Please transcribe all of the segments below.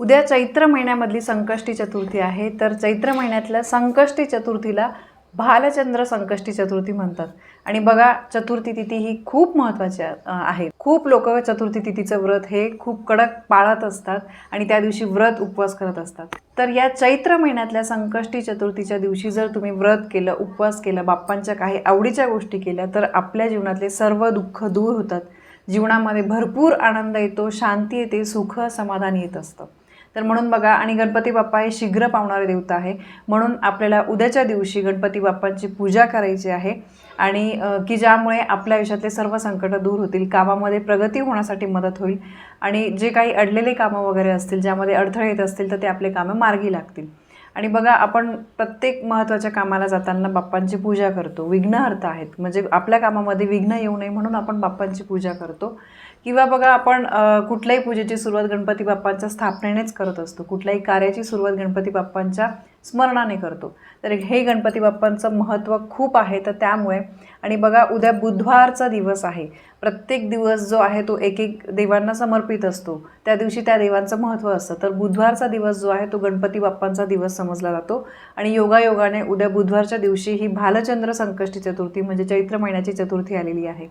उद्या चैत्र महिन्यामधली संकष्टी चतुर्थी आहे. तर चैत्र महिन्यातल्या संकष्टी चतुर्थीला भालचंद्र संकष्टी चतुर्थी म्हणतात. आणि बघा चतुर्थी तिथी ही खूप महत्त्वाची आहे. खूप लोक चतुर्थी तिथीचं व्रत हे खूप कडक पाळत असतात आणि त्या दिवशी व्रत उपवास करत असतात. तर या चैत्र महिन्यातल्या संकष्टी चतुर्थीच्या दिवशी जर तुम्ही व्रत केलं उपवास केला बाप्पांच्या काही आवडीच्या गोष्टी केल्या तर आपल्या जीवनातले सर्व दुःख दूर होतात. जीवनामध्ये भरपूर आनंद येतो शांती येते सुख समाधान येत असतं. तर म्हणून बघा आणि गणपती बाप्पा हे शीघ्र पावणारे देवता आहे. म्हणून आपल्याला उद्याच्या दिवशी गणपती बाप्पांची पूजा करायची आहे. आणि की ज्यामुळे आपल्या आयुष्यातले सर्व संकटं दूर होतील कामामध्ये प्रगती होण्यासाठी मदत होईल. आणि जे काही अडलेले कामं वगैरे असतील ज्यामध्ये अडथळे येत असतील तर ते आपले कामं मार्गी लागतील. आणि बघा आपण प्रत्येक महत्त्वाच्या कामाला जाताना बाप्पांची पूजा करतो. विघ्नहर्ता आहेत. म्हणजे आपल्या कामामध्ये विघ्न येऊ नये म्हणून आपण बाप्पांची पूजा करतो. किंवा बघा आपण कुठल्याही पूजेची सुरुवात गणपती बाप्पांच्या स्थापनेनेच करत असतो. कुठल्याही कार्याची सुरुवात गणपती बाप्पांच्या स्मरणाने करतो. तर हे गणपती बाप्पांचं महत्त्व खूप आहे. तर त्यामुळे आणि बघा उद्या बुधवारचा दिवस आहे. प्रत्येक दिवस जो आहे तो एक एक देवांना समर्पित असतो. त्या दिवशी त्या देवांचं महत्त्व असतं. तर बुधवारचा दिवस जो आहे तो गणपती बाप्पांचा दिवस समजला जातो. आणि योगायोगाने उद्या बुधवारच्या दिवशी ही भालचंद्र संकष्टी चतुर्थी म्हणजे चैत्र महिन्याची चतुर्थी आलेली आहे.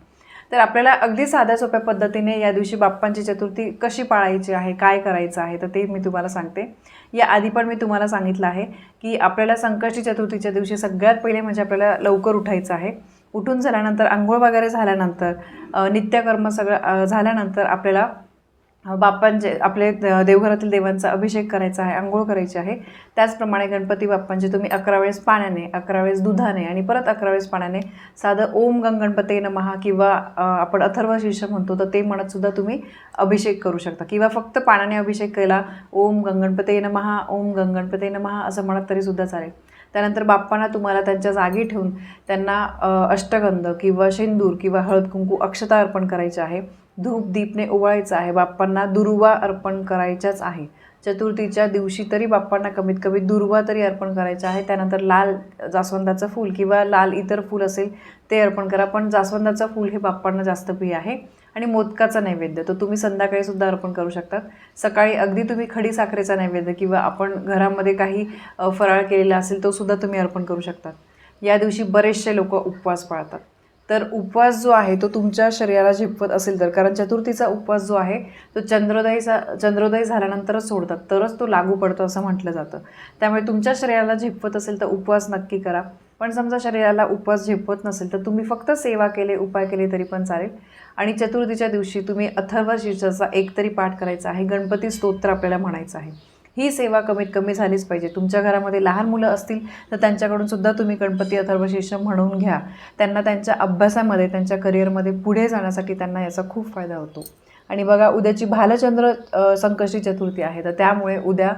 तर आपल्याला अगदी साध्या सोप्या पद्धतीने या दिवशी बाप्पांची चतुर्थी कशी पाळायची आहे काय करायचं आहे तर ते मी तुम्हाला सांगते. या आधी पण मी तुम्हाला सांगितलं आहे की आपल्याला संकष्टी चतुर्थीच्या दिवशी सगळ्यात पहिले म्हणजे आपल्याला लवकर उठायचं आहे. उठून झाल्यानंतर आंघोळ वगैरे झाल्यानंतर नित्यकर्म सगळं झाल्यानंतर आपल्याला बाप्पांचे आपले द- देवघरातील देवांचा अभिषेक करायचा आहे आंघोळ करायची आहे. त्याचप्रमाणे गणपती बाप्पांचे तुम्ही अकरा वेळेस पाण्याने अकरा वेळेस दुधाने आणि परत अकरा वेळेस पाण्याने साधं ओम गंगणपते नमहा किंवा आपण अथर्व शीर्ष म्हणतो तर ते म्हणत सुद्धा तुम्ही अभिषेक करू शकता. किंवा फक्त पाण्याने अभिषेक केला ओम गंगणपते नमहा ओम गंगणपते नमहा असं म्हणत तरीसुद्धा चालेल. त्यानंतर बाप्पांना तुम्हाला त्यांच्या जागी ठेवून त्यांना अष्टगंध किंवा शेंदूर किंवा हळद कुंकू अक्षता अर्पण करायचे आहे. धूप दीपने ओवाळायचं आहे. बाप्पांना दुर्वा अर्पण करायच्याच आहे. चतुर्थीच्या दिवशी तरी बाप्पांना कमीत कमी दुर्वा तरी अर्पण करायचं आहे. त्यानंतर लाल जास्वंदाचं फूल किंवा लाल इतर फूल असेल ते अर्पण करा. पण जास्वंदाचं फूल हे बाप्पांना जास्त प्रिय आहे. आणि मोदकाचा नैवेद्य तो तुम्ही संध्याकाळी सुद्धा अर्पण करू शकतात. सकाळी अगदी तुम्ही खडी साखरेचा नैवेद्य किंवा आपण घरामध्ये काही फराळ केलेला असेल तो सुद्धा तुम्ही अर्पण करू शकतात. या दिवशी बरेचसे लोक उपवास पाळतात. तर उपवास जो आहे तो तुमच्या शरीराला झेपवत असेल तर कारण चतुर्थीचा उपवास जो आहे तो चंद्रोदयचा चंद्रोदय झाल्यानंतरच सोडतात. तरच तो लागू पडतो असं म्हटलं जातं. त्यामुळे तुमच्या शरीराला झेपवत असेल तर उपवास नक्की करा. पण समजा शरीराला उपवास झेपवत नसेल तर तुम्ही फक्त सेवा केले उपाय केले तरी पण चालेल. आणि चतुर्थीच्या दिवशी तुम्ही अथर्व शीर्षाचा एक तरी पाठ करायचा आहे. गणपती स्तोत्र आपल्याला म्हणायचं आहे. ही सेवा कमीत कमी झालीच पाहिजे. तुमच्या घरामध्ये लहान मुलं असतील तर त्यांच्याकडून सुद्धा तुम्ही गणपती अथर्वशीर्ष म्हणून घ्या. त्यांना त्यांच्या अभ्यासामध्ये त्यांच्या करिअरमध्ये पुढे जाण्यासाठी त्यांना याचा खूप फायदा होतो. आणि बघा उद्याची भालचंद्र संकष्टी चतुर्थी आहे तर त्यामुळे उद्या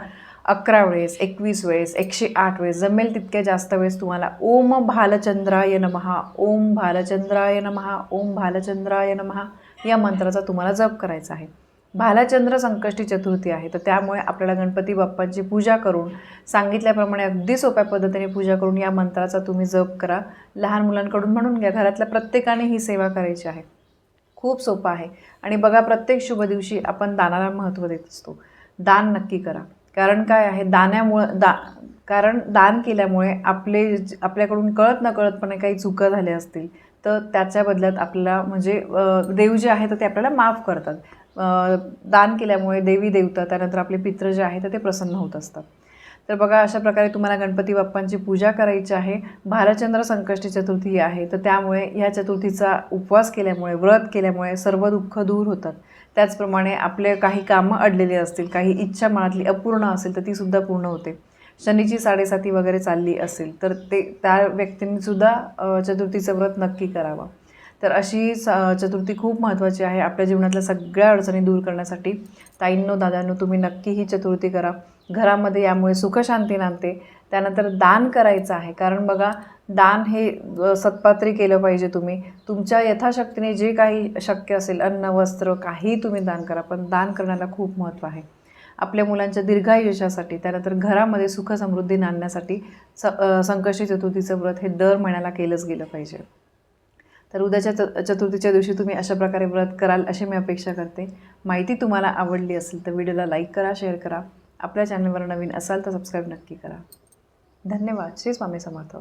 अकरा वेळेस एकवीस वेळेस एकशे आठ वेळेस जमेल तितक्या जास्त वेळेस तुम्हाला ओम भालचंद्राय नमहा ओम भालचंद्राय नमहा ओम भालचंद्राय नमहा या मंत्राचा तुम्हाला जप करायचा आहे. भालाचंद्र संकष्टी चतुर्थी आहे. तर त्यामुळे आपल्याला गणपती बाप्पांची पूजा करून सांगितल्याप्रमाणे अगदी सोप्या पद्धतीने पूजा करून या मंत्राचा तुम्ही जप करा. लहान मुलांकडून म्हणून घ्या. घरातल्या प्रत्येकाने ही सेवा करायची आहे. खूप सोपं आहे. आणि बघा प्रत्येक शुभ दिवशी आपण दानाला महत्त्व देत असतो. दान नक्की करा. कारण काय आहे? दाण्यामुळं दा कारण दान केल्यामुळे आपले आपल्याकडून कळत नकळतपणे काही चुका झाल्या असतील. तर त्याच्या बदल्यात आपल्याला म्हणजे देव जे आहे तर ते आपल्याला माफ करतात. दान केल्यामुळे देवी देवता त्यानंतर आपले पित्र जे आहे तर ते प्रसन्न होत असतात. तर बघा अशा प्रकारे तुम्हाला गणपती बाप्पांची पूजा करायची आहे. भालचंद्र संकष्टी चतुर्थी आहे. तर त्यामुळे ह्या चतुर्थीचा उपवास केल्यामुळे व्रत केल्यामुळे सर्व दुःख दूर होतात. त्याचप्रमाणे आपले काही कामं अडलेली असतील काही इच्छा मनातली अपूर्ण असेल तर तीसुद्धा पूर्ण होते. शनीची साडेसाती वगैरे चालली असेल तर ते त्या व्यक्तींनीसुद्धा चतुर्थीचं व्रत नक्की करावं. तर अशी स चतुर्थी खूप महत्त्वाची आहे आपल्या जीवनातल्या सगळ्या अडचणी दूर करण्यासाठी. ताईंनो दादांनो तुम्ही नक्की ही चतुर्थी करा. घरामध्ये यामुळे सुखशांती नांदते. त्यानंतर दान करायचं आहे. कारण बघा दान हे सत्पात्री केलं पाहिजे तुम्ही. तुमच्या यथाशक्तीने जे काही शक्य असेल अन्न वस्त्र काही तुम्ही दान करा. पण दान करण्याला खूप महत्त्व आहे. आपल्या मुलांच्या दीर्घायुष्यासाठी त्यानंतर घरामध्ये सुख समृद्धी नांदण्यासाठी स संकष्टी चतुर्थीचं व्रत हे दर महिन्याला केलंच गेलं पाहिजे. तर उद्याच्या च चतुर्थीच्या दिवशी तुम्ही अशा प्रकारे व्रत कराल अशी मी अपेक्षा करते. माहिती तुम्हाला आवडली असेल तर व्हिडिओला लाईक करा शेअर करा. आपल्या चॅनलवर नवीन असाल तर सबस्क्राईब नक्की करा. धन्यवाद. श्री स्वामी समर्थ.